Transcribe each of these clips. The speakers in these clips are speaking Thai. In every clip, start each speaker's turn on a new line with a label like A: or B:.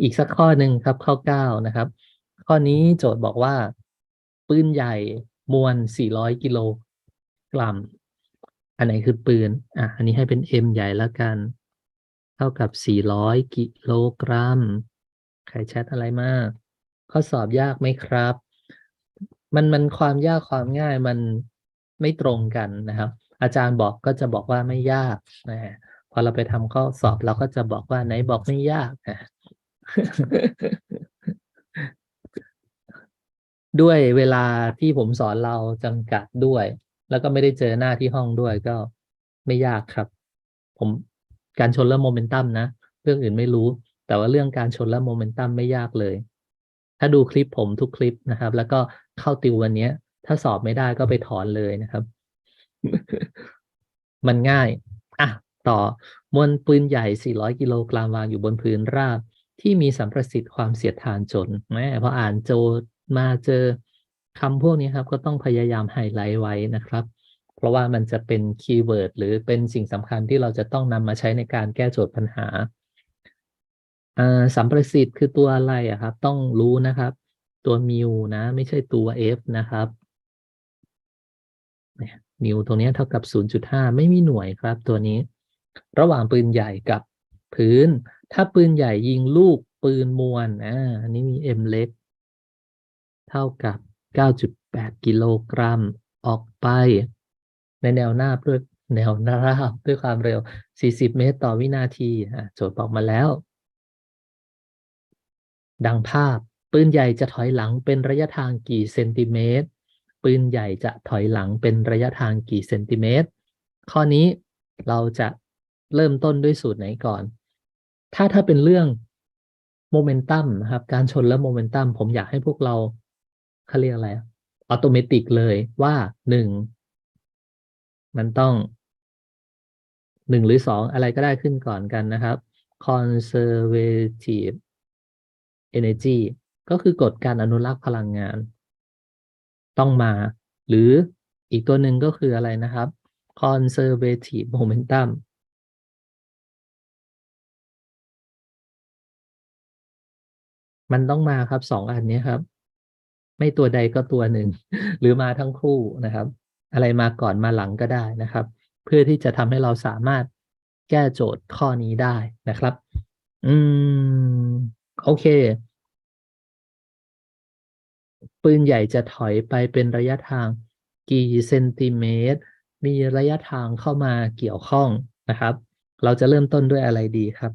A: อีกสักข้อหนึ่งครับข้อเก้านะครับ ข้อนี้โจทย์บอกว่า ปืนใหญ่มวล400กิโลกรัม อันไหนคือปืน อะ อันนี้ให้เป็น M ใหญ่แล้วกัน เท่ากับ400กิโลกรัม ใครแชทอะไรมาก ข้อสอบยากไหมครับ มันมันความยากความง่ายมันไม่ตรงกันนะครับ อาจารย์บอกก็จะบอกว่าไม่ยากนะพอเราไปทำข้อสอบเราก็จะบอกว่าไหนบอกไม่ยากนะ ด้วยเวลาที่ผมสอนเราจำกัดด้วย แล้วก็ไม่ได้เจอหน้าที่ห้องด้วยก็ไม่ยากครับ ผมการชนและโมเมนตัมนะ เรื่องอื่นไม่รู้ แต่ว่าเรื่องการชนและโมเมนตัมไม่ยากเลย ถ้าดูคลิปผมทุกคลิปนะครับ แล้วก็เข้าติววันนี้ถ้าสอบไม่ได้ก็ไปถอนเลยนะครับ มันง่าย อะ ต่อมวลปืนใหญ่ 400 กิโลกรัมวางอยู่บนพื้นราบ ที่มีสัมประสิทธิ์ความเสียดทานจนแหมพออ่านโจทย์มาเจอคำพวกนี้ครับก็ต้องพยายามไฮไลท์ไว้นะครับ เพราะว่ามันจะเป็นคีย์เวิร์ดหรือเป็นสิ่งสำคัญที่เราจะต้องนำมาใช้ในการแก้โจทย์ปัญหาอ่าสัมประสิทธิ์คือตัวอะไรอะครับ ต้องรู้นะครับ ตัวมิวนะ ไม่ใช่ตัว f นะครับมิวตรงนี้เท่ากับ 0.5 ไม่มีหน่วยครับตัวนี้ ระหว่างปืนใหญ่กับพื้น ถ้าปืนใหญ่ยิงลูกปืนมวลอ่าอันนี้มี m เล็ก เท่ากับ 9.8 กิโลกรัมออกไป ในแนวหน้าด้วยแนวหน้าราบด้วยความเร็ว 40 เมตรต่อวินาทีอะโจทย์บอกมาแล้ว ดังภาพปืนใหญ่จะถอยหลังเป็นระยะทางกี่เซนติเมตร ปืนใหญ่จะถอยหลังเป็นระยะทางกี่เซนติเมตร ข้อนี้เราจะเริ่มต้นด้วยสูตรไหนก่อน ถ้าถ้าเป็นเรื่องโมเมนตัมนะครับ การชนและโมเมนตัมผมอยากให้พวกเราเขาเรียกอะไรอัตโนมัติเลยว่าหนึ่งมันต้องหนึ่งหรือสองอะไรก็ได้ขึ้นก่อนกันนะครับ conservative energy ก็คือกฎการอนุรักษ์พลังงาน ต้องมา หรืออีกตัวหนึ่งก็คืออะไรนะครับ conservative momentum มันต้องมาครับสองอันนี้ครับ ไม่ตัวใดก็ตัวหนึ่ง หรือมาทั้งคู่นะครับ อะไรมาก่อนมาหลังก็ได้นะครับ เพื่อที่จะทำให้เราสามารถแก้โจทย์ข้อนี้ได้นะครับ อืม โอเค ปืนใหญ่จะถอยไปเป็นระยะทางกี่เซนติเมตร มีระยะทางเข้ามาเกี่ยวข้องนะครับ เราจะเริ่มต้นด้วยอะไรดีครับ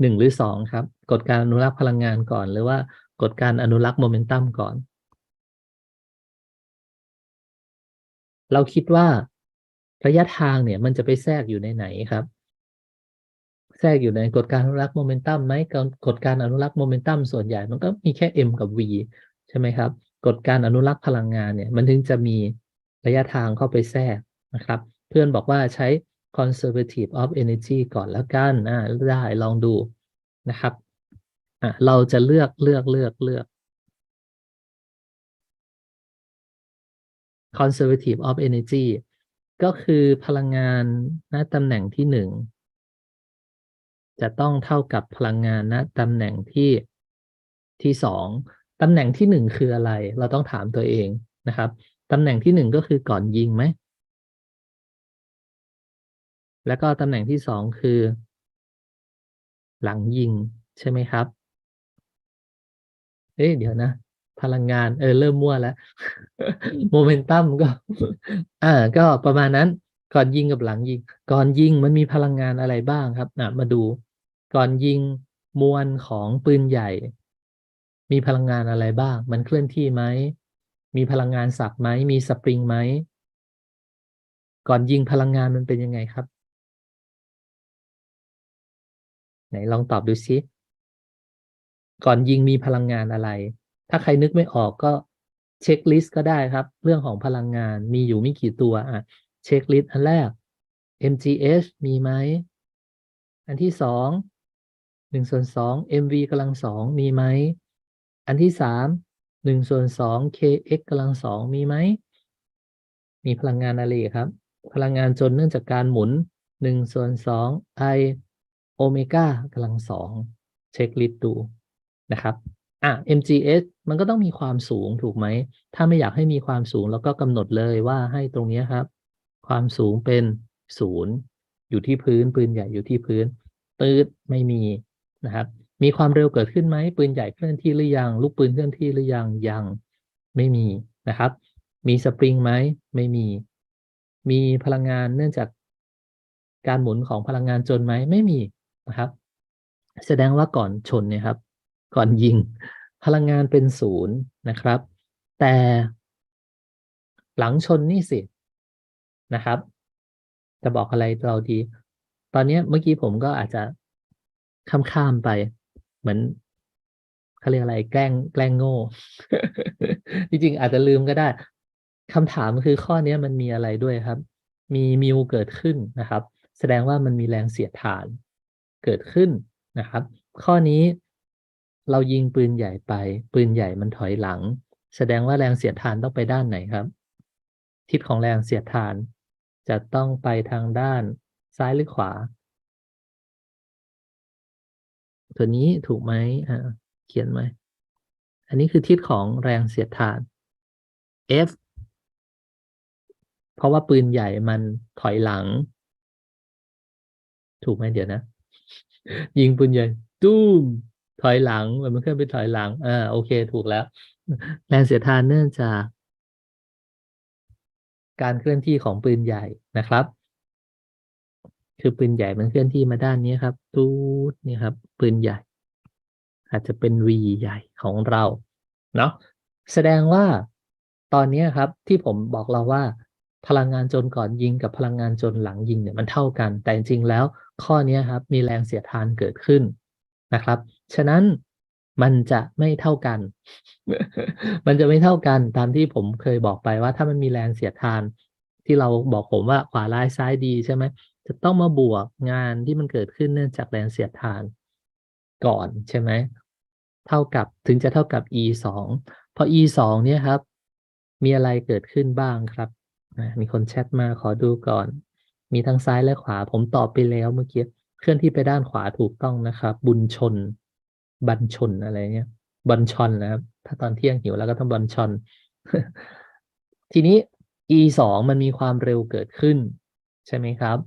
A: หนึ่งหรือสองครับ กฎการอนุรักษ์พลังงานก่อน หรือว่ากฎการอนุรักษ์โมเมนตัมก่อน เราคิดว่าระยะทางเนี่ยมันจะไปแทรกอยู่ในไหนครับ แทรกอยู่ในกฎการอนุรักษ์โมเมนตัมไหมกฎการอนุรักษ์โมเมนตัมส่วนใหญ่มันก็มีแค่ m กับ v ใช่ไหมครับกฎการอนุรักษ์พลังงานเนี่ยมันถึงจะมีระยะทางเข้าไปแทรกนะครับ เพื่อนบอกว่าใช้ conservative of energy ก่อนแล้วกันอ่าได้ลองดูนะครับอะเราจะเลือกเลือกเลือกเลือก conservative of energy ก็คือพลังงานณตำแหน่งที่หนึ่งจะต้องเท่ากับพลังงานณตำแหน่งที่ที่สองตำแหน่งที่หนึ่งคืออะไร เราต้องถามตัวเองนะครับตำแหน่งที่หนึ่งก็คือก่อนยิงไหม แล้วก็ตำแหน่งที่สองคือ หลังยิงใช่ไหมครับ เอ๊ะเดี๋ยวนะ พลังงาน เออ เริ่มมั่วแล้ว โมเมนตัมก็ อ่า ก็ประมาณนั้น ก่อนยิงกับหลังยิง ก่อนยิงมันมีพลังงานอะไรบ้างครับนะมาดู ก่อนยิงมวลของปืนใหญ่ มีพลังงานอะไรบ้าง มันเคลื่อนที่ไหม มีพลังงานสับไหม มีสปริงไหม ก่อนยิงพลังงานมันเป็นยังไงครับ ไหนลองตอบดูซิ ก่อนยิงมีพลังงานอะไร ถ้าใครนึกไม่ออกก็เช็คลิสต์ก็ได้ครับ เรื่องของพลังงานมีอยู่ไม่กี่ตัวอะเช็คลิสต์อันแรก mgh มีไหม อันที่สองหนึ่งส่วนสอง mv กำลังสองมีไหม อันที่สามหนึ่งส่วนสอง kx กำลังสองมีไหม มีพลังงานอะไรครับ พลังงานจนเนื่องจากการหมุนหนึ่งส่วนสอง i โอเมก้ากำลังสองเช็คลิสต์ดูนะครับอะ mgs มันก็ต้องมีความสูงถูกไหม ถ้าไม่อยากให้มีความสูงแล้วก็กำหนดเลยว่าให้ตรงเนี้ยครับ ความสูงเป็นศูนย์อยู่ที่พื้นปืนใหญ่อยู่ที่พื้น ตืดไม่มีนะครับ มีความเร็วเกิดขึ้นไหมปืนใหญ่เคลื่อนที่หรือยัง ลูกปืนเคลื่อนที่หรือยังยังไม่มีนะครับ มีสปริงไหมไม่มี มีพลังงานเนื่องจากการหมุนของพลังงานจนไหมไม่มี นะครับ แสดงว่าก่อนชนเนี่ยครับ ก่อนยิงพลังงานเป็นศูนย์นะครับ แต่หลังชนนี่สินะครับ จะบอกอะไรเราดี ตอนนี้เมื่อกี้ผมก็อาจจะข้ามข้ามไป เหมือนเขาเรียกอะไรแกล้งแกล้งโง่จริงๆอาจจะลืมก็ได้คำถามคือข้อนี้มันมีอะไรด้วยครับ มีมิวเกิดขึ้นนะครับ แสดงว่ามันมีแรงเสียดทาน เกิดขึ้นนะครับ ข้อนี้เรายิงปืนใหญ่ไป ปืนใหญ่มันถอยหลัง แสดงว่าแรงเสียดทานต้องไปด้านไหนครับ ทิศของแรงเสียดทาน จะต้องไปทางด้านซ้ายหรือขวา ตัวนี้ถูกไหมอ่าเขียนไหมอันนี้คือทิศของแรงเสียดทาน F เพราะว่าปืนใหญ่มันถอยหลัง ถูกไหมเดี๋ยวนะ ยิงปืนใหญ่ตุ้มถอยหลังมันเคลื่อนไปถอยหลังอ่าโอเค ถูกแล้ว แรงเสียดทานเนื่องจาก การเคลื่อนที่ของปืนใหญ่นะครับ คือปืนใหญ่มันเคลื่อนที่มาด้านนี้ครับ ตูดนี่ครับ ปืนใหญ่ อาจจะเป็น V ใหญ่ของเราเนาะแสดงว่าตอนนี้ครับที่ผมบอกเราว่า พลังงานจนก่อนยิงกับพลังงานจนหลังยิงเนี่ยมันเท่ากัน แต่จริงๆแล้ว ข้อนี้ครับมีแรงเสียดทานเกิดขึ้นนะครับ ฉะนั้นมันจะไม่เท่ากัน มันจะไม่เท่ากันตามที่ผมเคยบอกไปว่าถ้ามันมีแรงเสียดทาน ที่เราบอกผมว่าขวาร้ายซ้ายดีใช่ไหมจะต้องมาบวกงานที่มันเกิดขึ้นเนื่องจากแรงเสียดทานก่อนใช่ไหมเท่ากับถึงจะเท่ากับ e สองพอ e สองเนี่ยครับ มีอะไรเกิดขึ้นบ้างครับ มีคนแชทมาขอดูก่อน มีทั้งซ้ายและขวา ผมตอบไปแล้วเมื่อกี้เคลื่อนที่ไปด้านขวาถูกต้องนะครับ บุญชน บัญชนอะไรเงี้ยบัญชนนะครับ ถ้าตอนเที่ยงหิวแล้วก็ต้องบัญชน ทีนี้ e สองมันมีความเร็วเกิดขึ้น ใช่ไหมครับ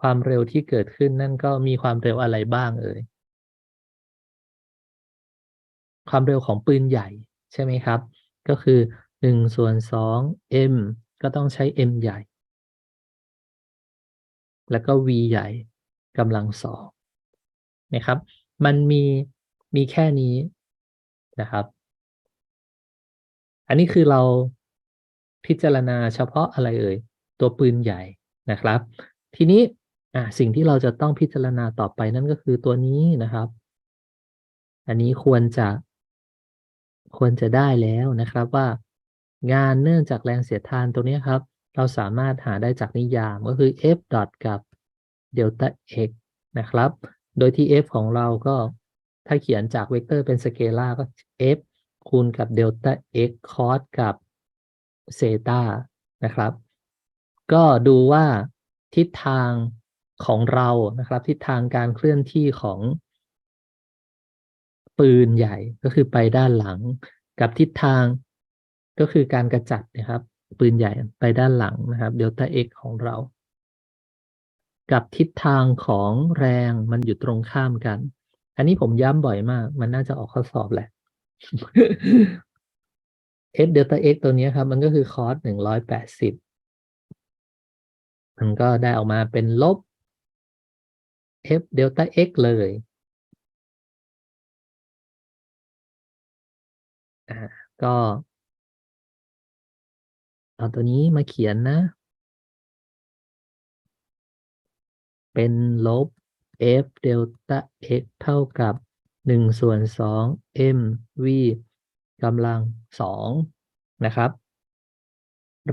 A: ความเร็วที่เกิดขึ้นนั่นก็มีความเร็วอะไรบ้างเอ่ยความเร็วของปืนใหญ่ใช่ไหมครับ ก็คือหนึ่งส่วนสอง m ก็ต้องใช้ m ใหญ่ แล้วก็ v ใหญ่กำลังสองนะครับ มันมีมีแค่นี้นะครับ อันนี้คือเราพิจารณาเฉพาะอะไรเอ่ย ตัวปืนใหญ่นะครับ ทีนี้อะสิ่งที่เราจะต้องพิจารณาต่อไปนั่นก็คือตัวนี้นะครับ อันนี้ควรจะควรจะได้แล้วนะครับว่างานเนื่องจากแรงเสียดทานตัวนี้ครับ เราสามารถหาได้จากนิยามก็คือ f ดอทกับเดลต้า x นะครับ โดยที่ f ของเราก็ถ้าเขียนจากเวกเตอร์เป็นสเกลาก็ f คูณกับเดลต้า x คอสกับเซตานะครับ ก็ดูว่าทิศทางของเรานะครับ ทิศทางการเคลื่อนที่ของ ปืนใหญ่ก็คือไปด้านหลัง กับทิศทางก็คือการกระจัดนะครับ ปืนใหญ่ไปด้านหลังนะครับเดลต้า x ของเรา กับทิศทางของแรงมันอยู่ตรงข้ามกัน อันนี้ผมย้ำบ่อยมาก มันน่าจะออกข้อสอบแหละ f เดลต้า x ตัวนี้ครับ มันก็คือคอสหนึ่งร้อยแปดสิบมันก็ได้ออกมาเป็นลบ f เดลต้า x เลยอ่าก็ เอาตัวนี้มาเขียนนะ เป็นลบ f เดลต้า x เท่ากับหนึ่งส่วนสอง m v กำลังสองนะครับ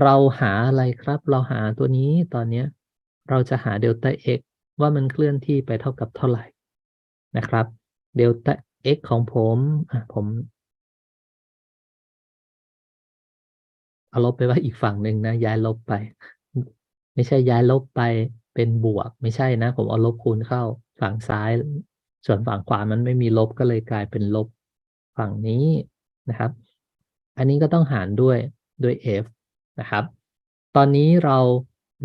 A: เราหาอะไรครับ เราหาตัวนี้ตอนนี้เราจะหาเดลต้า x ว่ามันเคลื่อนที่ไปเท่ากับเท่าไหร่นะครับเดลต้า x ของผม ผม เอาลบไปว่าอีกฝั่งหนึ่งนะ ย้ายลบไป ไม่ใช่ย้ายลบไปเป็นบวก ไม่ใช่นะ ผมเอาลบคูณเข้า ฝั่งซ้าย ส่วนฝั่งขวามันไม่มีลบก็เลยกลายเป็นลบฝั่งนี้นะครับ อันนี้ก็ต้องหารด้วยด้วย f นะครับ ตอนนี้เรา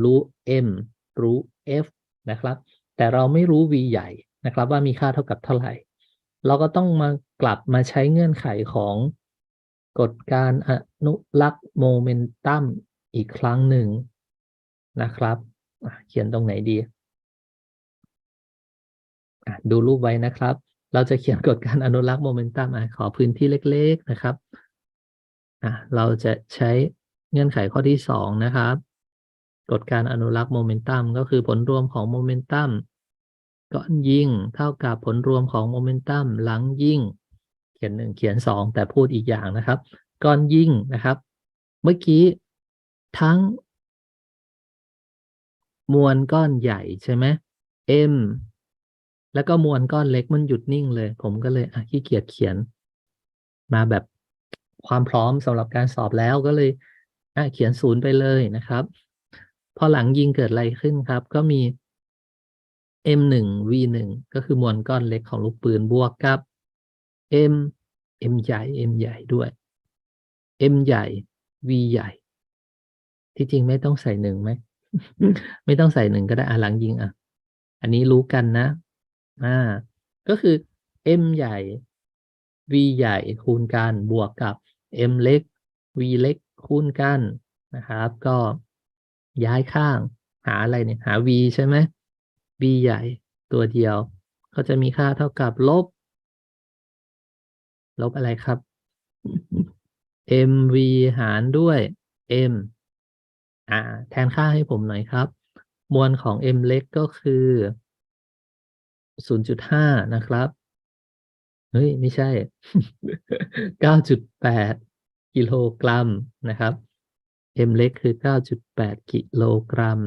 A: รู้ m รู้ f นะครับ แต่เราไม่รู้ v ใหญ่นะครับ ว่ามีค่าเท่ากับเท่าไหร่ เราก็ต้องมากลับมาใช้เงื่อนไขของ กฎการอนุลักษ์โมเมนตัมอีกครั้งหนึ่งนะครับเขียนตรงไหนดีดูรูปไว้นะครับ เราจะเขียนกฎการอนุรักษ์โมเมนตัมขอพื้นที่เล็ก ๆนะครับเราจะใช้เงื่อนไขข้อที่สองนะครับ กฎการอนุรักษ์โมเมนตัมก็คือผลรวมของโมเมนตัมก่อนยิงเท่ากับผลรวมของโมเมนตัมหลังยิง เขียนหนึ่งเขียนสองแต่พูดอีกอย่างนะครับก่อนยิงนะครับ เมื่อกี้ทั้ง มวลก้อนใหญ่ใช่ไหม m แล้วก็มวลก้อนเล็กมันหยุดนิ่งเลย ผมก็เลยอะขี้เกียจเขียน มาแบบความพร้อมสำหรับการสอบแล้วก็เลยอะเขียนศูนย์ไปเลยนะครับ พอหลังยิงเกิดอะไรขึ้นครับ ก็มี m หนึ่ง v หนึ่งก็คือมวลก้อนเล็กของลูกปืนบวกกับ m m ใหญ่ m ใหญ่ด้วย m ใหญ่ v ใหญ่ ที่จริงไม่ต้องใส่หนึ่งไหม ไม่ต้องใส่หนึ่งก็ได้อะหลังยิงอะ อันนี้รู้กันนะ อ่า ก็คือ m ใหญ่ v ใหญ่คูณกันบวกกับ m เล็ก v เล็กคูณกันนะครับ ก็ย้ายข้าง หาอะไรเนี่ย หา v ใช่ไหม v ใหญ่ตัวเดียว ก็จะมีค่าเท่ากับลบ ลบอะไรครับ mv หารด้วย m อ่า แทนค่าให้ผมหน่อยครับ มวลของ m เล็กก็คือ 0.5 นะครับ เฮ้ย ไม่ใช่ 9.8 กิโลกรัมนะครับ m เล็กคือ 9.8 กิโลกรัม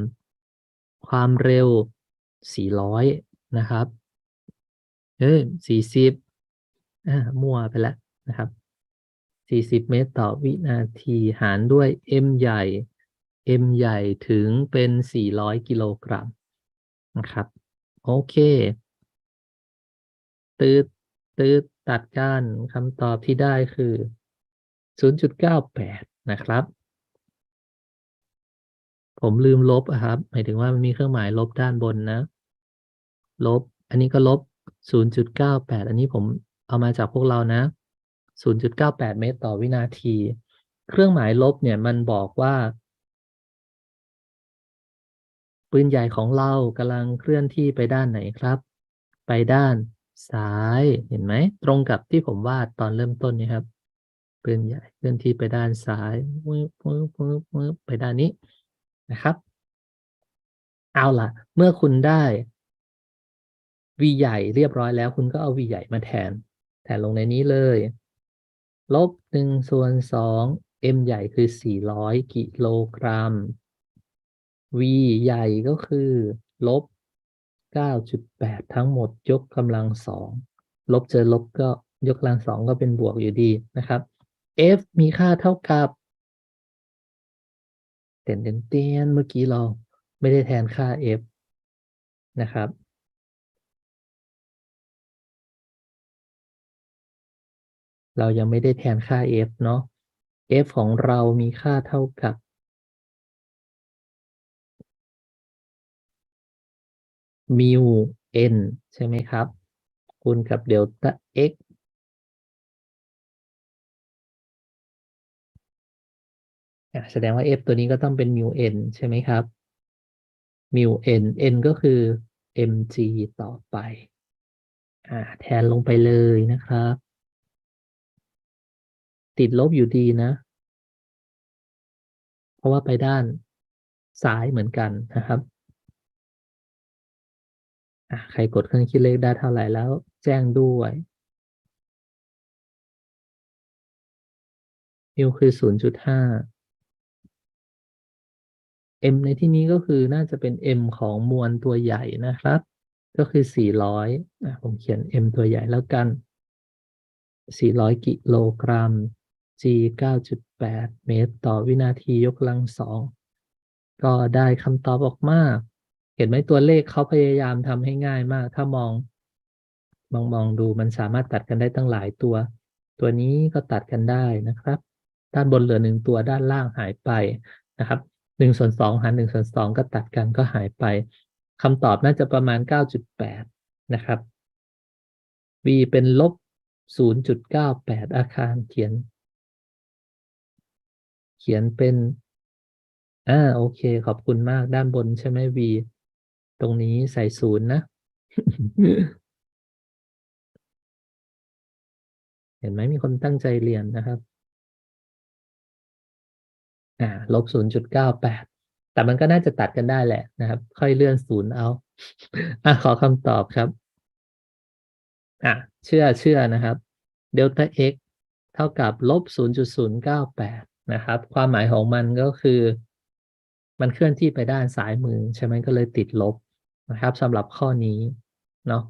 A: ความเร็ว 400 นะครับเอ้ย40 มั่วไปแล้วนะครับ 40 เมตรต่อวินาทีหารด้วย m ใหญ่ m ใหญ่ถึงเป็น 400 กิโลกรัมนะครับ โอเค ตืดตืดตัดกันคำตอบที่ได้คือ 0.98 นะครับ ผมลืมลบอะครับ หมายถึงว่ามันมีเครื่องหมายลบด้านบนนะ ลบ อันนี้ก็ลบ 0.98 อันนี้ผม เอามาจากพวกเรานะ 0.98 เมตรต่อวินาที เครื่องหมายลบเนี่ยมันบอกว่า ปืนใหญ่ของเรากำลังเคลื่อนที่ไปด้านไหนครับ ไปด้านซ้ายเห็นไหม ตรงกับที่ผมวาดตอนเริ่มต้นนี่ครับปืนใหญ่เคลื่อนที่ไปด้านซ้ายไปด้านนี้นะครับ เอาล่ะ เมื่อคุณได้ v ใหญ่เรียบร้อยแล้ว คุณก็เอา v ใหญ่มาแทน แทนลงในนี้เลย ลบหนึ่งส่วนสอง m ใหญ่คือสี่ร้อยกิโลกรัม v ใหญ่ก็คือ ลบเก้าจุดแปดทั้งหมดยกกำลังสอง ลบเจอลบก็ยกกำลังสองก็เป็นบวกอยู่ดีนะครับ f มีค่าเท่ากับเต็นเต็นเต็นเมื่อกี้เราไม่ได้แทนค่า f นะครับ เรายังไม่ได้แทนค่า f เนาะ f ของเรามีค่าเท่ากับ มิว n ใช่ไหมครับ คูณกับเดลต้า x อะแสดงว่า f ตัวนี้ก็ต้องเป็นมิว n ใช่ไหมครับ มิว n n ก็คือ mg ต่อไปอ่าแทนลงไปเลยนะครับ ติดลบอยู่ดีนะ เพราะว่าไปด้านซ้ายเหมือนกันนะครับใครกดเครื่องคิดเลขได้เท่าไหร่แล้ว แจ้งด้วยมิวคือ0.5 m ในที่นี้ก็คือน่าจะเป็น m ของมวลตัวใหญ่นะครับ ก็คือ 400 ผมเขียน m ตัวใหญ่แล้วกัน 400 กิโลกรัม g 9.8 เมตรต่อวินาทียกกำลังสองก็ได้คำตอบออกมาเห็นไหมตัวเลขเขาพยายามทำให้ง่ายมาก ถ้ามองมองมองดูมันสามารถตัดกันได้ตั้งหลายตัว ตัวนี้ก็ตัดกันได้นะครับ ด้านบนเหลือหนึ่งตัวด้านล่างหายไปนะครับหนึ่งส่วนสองหารหนึ่งส่วนสองก็ตัดกันก็หายไปคำตอบน่าจะประมาณเก้าจุดแปดนะครับ v เป็นลบศูนย์จุดเก้าแปดอาคารเขียน เขียนเป็นอ่าโอเค ขอบคุณมากด้านบนใช่ไหม v ตรงนี้ใส่ศูนย์นะ เห็นไหมมีคนตั้งใจเรียนนะครับ อ่าลบศูนย์จุดเก้าแปดแต่มันก็น่าจะตัดกันได้แหละนะครับ ค่อยเลื่อนศูนย์เอา อะขอคำตอบครับ อะเชื่อเชื่อนะครับเดลต้า x เท่ากับลบศูนย์จุดศูนย์เก้าแปด นะครับ ความหมายของมันก็คือ มันเคลื่อนที่ไปด้านซ้ายมือ ใช่ไหมก็เลยติดลบนะครับสำหรับข้อนี้เนาะ